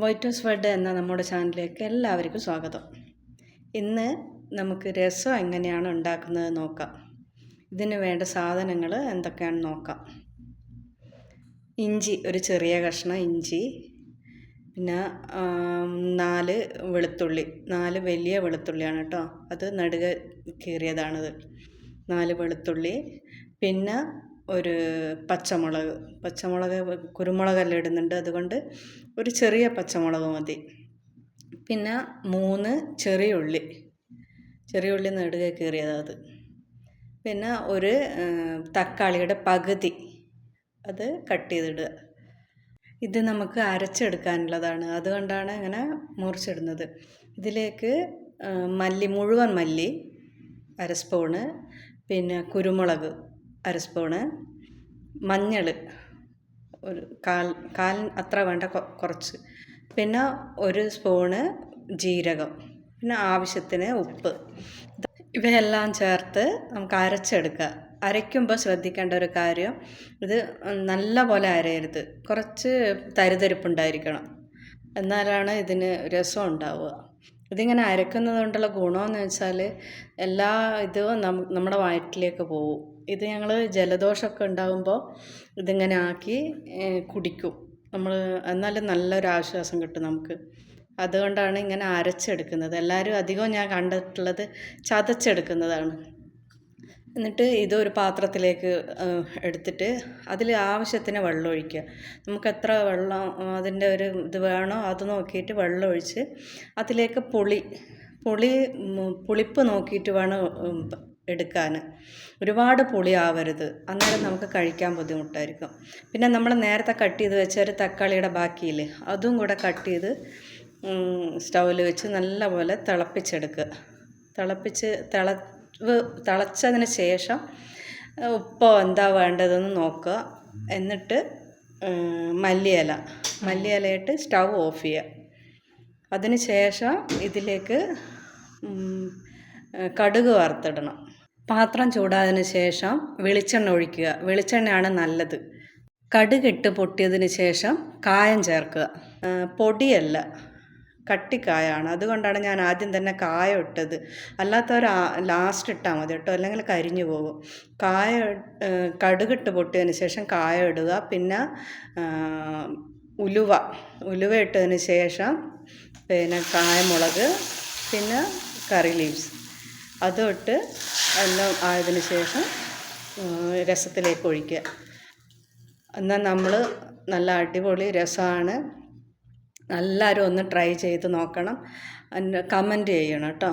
White house world എന്ന നമ്മുടെ ചാനലിലേക്ക് എല്ലാവർക്കും സ്വാഗതം. ഇന്ന് നമുക്ക് രസം എങ്ങനെയാണ് ഉണ്ടാക്കുന്നത് നോക്കാം. ഇതിന് വേണ്ട സാധനങ്ങൾ എന്തൊക്കെയാണെന്ന് നോക്കാം. ഇഞ്ചി ഒരു ചെറിയ കഷ്ണം ഇഞ്ചി പിന്നെ നാല് വെളുത്തുള്ളി നാല് വലിയ വെളുത്തുള്ളിയാണ് കേട്ടോ. അത് നടുക കീറിയതാണത്. നാല് വെളുത്തുള്ളി പിന്നെ ഒരു പച്ചമുളക് പച്ചമുളക് കുരുമുളകെല്ലാം ഇടുന്നുണ്ട്. അതുകൊണ്ട് ഒരു ചെറിയ പച്ചമുളക് മതി. പിന്നെ മൂന്ന് ചെറിയ ഉള്ളി. ചെറിയ ഉള്ളി നെടുകെ കീറിയതാണ് അത്. പിന്നെ ഒരു തക്കാളിയുടെ പകുതി അത് കട്ട് ചെയ്തിടുക. ഇത് നമുക്ക് അരച്ചെടുക്കാനുള്ളതാണ്. അതുകൊണ്ടാണ് ഇങ്ങനെ മുറിച്ചിടുന്നത്. ഇതിലേക്ക് മല്ലി മുഴുവൻ മല്ലി അര സ്പൂണ് പിന്നെ കുരുമുളക് അര സ്പൂണ് മഞ്ഞൾ ഒരു കാൽ കാൽ അത്ര വേണ്ട കുറച്ച്. പിന്നെ ഒരു സ്പൂണ് ജീരകം പിന്നെ ആവശ്യത്തിന് ഉപ്പ്. ഇവയെല്ലാം ചേർത്ത് നമുക്ക് അരച്ചെടുക്കുക. അരയ്ക്കുമ്പോൾ ശ്രദ്ധിക്കേണ്ട ഒരു കാര്യം ഇത് നല്ല പോലെ അരയരുത്. കുറച്ച് തരിതരിപ്പുണ്ടായിരിക്കണം. എന്നാലാണ് ഇതിന് രസം ഉണ്ടാവുക. ഇതിങ്ങനെ അരക്കുന്നത് കൊണ്ടുള്ള ഗുണമെന്ന് വെച്ചാൽ എല്ലാ ഇതും നമ്മുടെ വയറ്റിലേക്ക് പോകും ഇത് ഞങ്ങൾ ജലദോഷമൊക്കെ ഉണ്ടാകുമ്പോൾ ഇതിങ്ങനെ ആക്കി കുടിക്കും. നമ്മൾ എന്നാലും നല്ലൊരു ആശ്വാസം കിട്ടും നമുക്ക്. അതുകൊണ്ടാണ് ഇങ്ങനെ അരച്ചെടുക്കുന്നത്. എല്ലാവരും അധികവും ഞാൻ കണ്ടിട്ടുള്ളത് ചതച്ചെടുക്കുന്നതാണ്. എന്നിട്ട് ഇതൊരു പാത്രത്തിലേക്ക് എടുത്തിട്ട് അതിൽ ആവശ്യത്തിന് വെള്ളം ഒഴിക്കുക നമുക്ക് എത്ര വെള്ളം അതിന്റെ ഒരു ഇത് വേണോ അത് നോക്കിയിട്ട് വെള്ളം ഒഴിച്ച് അതിലേക്ക് പുളി പുളി പുളിപ്പ് നോക്കിയിട്ട് വേണം എടുക്കാൻ ഒരുപാട് പുളി ആവരുത്. അന്നേരം നമുക്ക് കഴിക്കാൻ ബുദ്ധിമുട്ടായിരിക്കും. പിന്നെ നമ്മൾ നേരത്തെ കട്ട് ചെയ്ത് വെച്ച ഒരു തക്കാളിയുടെ ബാക്കിയില്ലേ അതും കൂടെ കട്ട് ചെയ്ത് സ്റ്റൗവിൽ വെച്ച് നല്ലപോലെ തിളപ്പിച്ചെടുക്കുക. തിളപ്പിച്ച് തിള തിളച്ചതിന് ശേഷം ഉപ്പോ എന്താ വേണ്ടതെന്ന് നോക്കുക. എന്നിട്ട് മല്ലിയില. മല്ലിയിലയിട്ട് സ്റ്റൗ ഓഫ് ചെയ്യുക. അതിന് ശേഷം ഇതിലേക്ക് കടുക് വറുത്തിടണം. പാത്രം ചൂടായതിനു ശേഷം വെളിച്ചെണ്ണ ഒഴിക്കുക. വെളിച്ചെണ്ണയാണ് നല്ലത്. കടുകിട്ട് പൊട്ടിയതിന് ശേഷം കായം ചേർക്കുക. പൊടിയല്ല. കട്ടിക്കായാണ്. അതുകൊണ്ടാണ് ഞാൻ ആദ്യം തന്നെ കായ ഇട്ടത്. അല്ലാത്തവർ ലാസ്റ്റ് ഇട്ടാൽ മതി കേട്ടോ. അല്ലെങ്കിൽ കരിഞ്ഞു പോകും. കായ കടുകിട്ട് പൊട്ടിയതിന് ശേഷം കായ ഇടുക. പിന്നെ ഉലുവ. ഉലുവ ഇട്ടതിന് ശേഷം പിന്നെ കായമുളക് പിന്നെ കറി ലീവ്സ് അതും ഇട്ട് എല്ലാം ആയതിന് ശേഷം രസത്തിലേക്ക് ഒഴിക്കുക. എന്നാൽ നമ്മൾ നല്ല അടിപൊളി രസമാണ്. എല്ലാവരും ഒന്ന് ട്രൈ ചെയ്ത് നോക്കണം. കമന്റ് ചെയ്യണം കേട്ടോ.